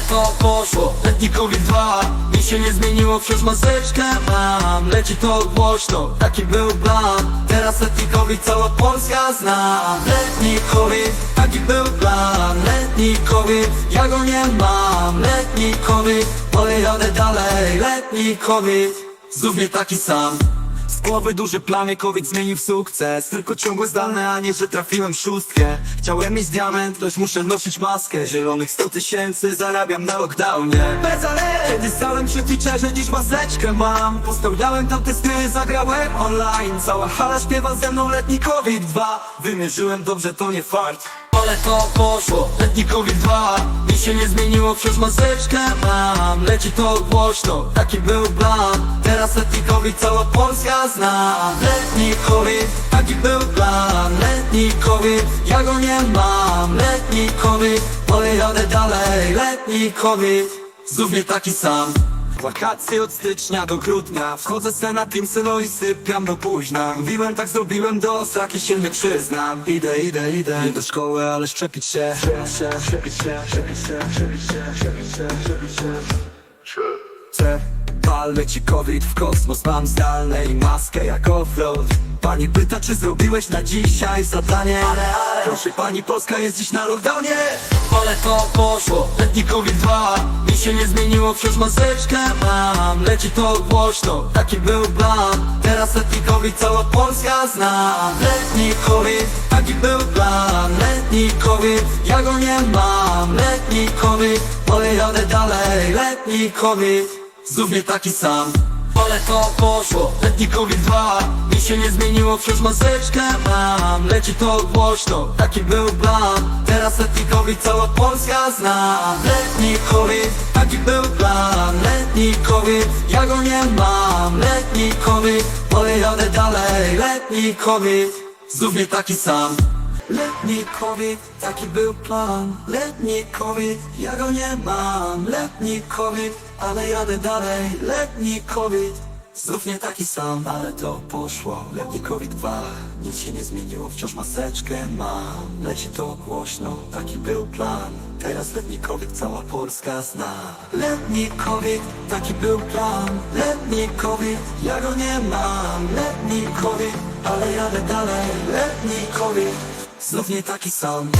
to poszło Letnikowi dwa. Mi się nie zmieniło, wciąż maseczkę mam. Leci to głośno, taki był plan. Teraz letnikowi cała Polska zna. Letnikowi, taki był plan. Letnikowi, ja go nie mam. Letnikowi, ale jadę dalej. Letnikowi, znów nie taki sam głowy duży plan, COVID zmienił w sukces. Tylko ciągłe zdalne, a nie, że trafiłem w szóstkę. Chciałem mieć diament, toś muszę nosić maskę. Zielonych 100 tysięcy zarabiam na lockdownie. Bez ale, kiedy stałem przy Twitcherze, dziś maseczkę mam. Pospełniałem tam testy, zagrałem online. Cała hala śpiewa ze mną letni COVID-2 Wymierzyłem dobrze, to nie fart. Ale to poszło, letni COVID-2 Mi się nie zmieniło, wciąż maseczkę mam Leci to głośno, taki był plan. Teraz letni COVID cała Polska zna. Letni COVID, taki był plan. Letni COVID, ja go nie mam. Letni COVID, ale jadę dalej. Letni COVID, znów nie taki sam Wakacje od stycznia do grudnia. Wchodzę se na Team Sylo i sypiam do późna. Mówiłem tak zrobiłem do osaki się nie przyznam. Idę, idę, idę. Nie do szkoły, ale szczepić się Szczepić się, szczepić się, szczepić się, szczepić się, szczepić się. Chcę Pal leci COVID w kosmos Mam zdalne i maskę jak offroad. Pani pyta czy zrobiłeś na dzisiaj zadanie? Proszę pani Polska jest dziś na lockdownie. Ale to poszło Letni COVID-2 Mi się nie zmieniło wciąż maseczkę mam. Leci to głośno Taki był plan. Teraz letni COVID cała Polska zna. Letni COVID Taki był plan. Letni COVID Ja go nie mam. Letni COVID Ale jadę dalej. Letni COVID Znów nie taki sam. Ale to poszło, letni COVID-2 Mi się nie zmieniło, wciąż maseczkę mam. Leci to głośno, taki był plan. Teraz letni COVID cała Polska zna. Letni COVID, taki był plan. Letni COVID, ja go nie mam. Letni COVID, ale jadę dalej. Letni COVID, znów nie taki sam Letni COVID, taki był plan. Letni COVID, ja go nie mam. Letni COVID, ale jadę dalej. Letni COVID, znów nie taki sam Ale to poszło, letni COVID 2 Nic się nie zmieniło, wciąż maseczkę mam. Leci to głośno, taki był plan. Teraz letni COVID, cała Polska zna. Letni COVID, taki był plan. Letni COVID, ja go nie mam. Letni COVID, ale jadę dalej. Letni COVID Znów nie taki sam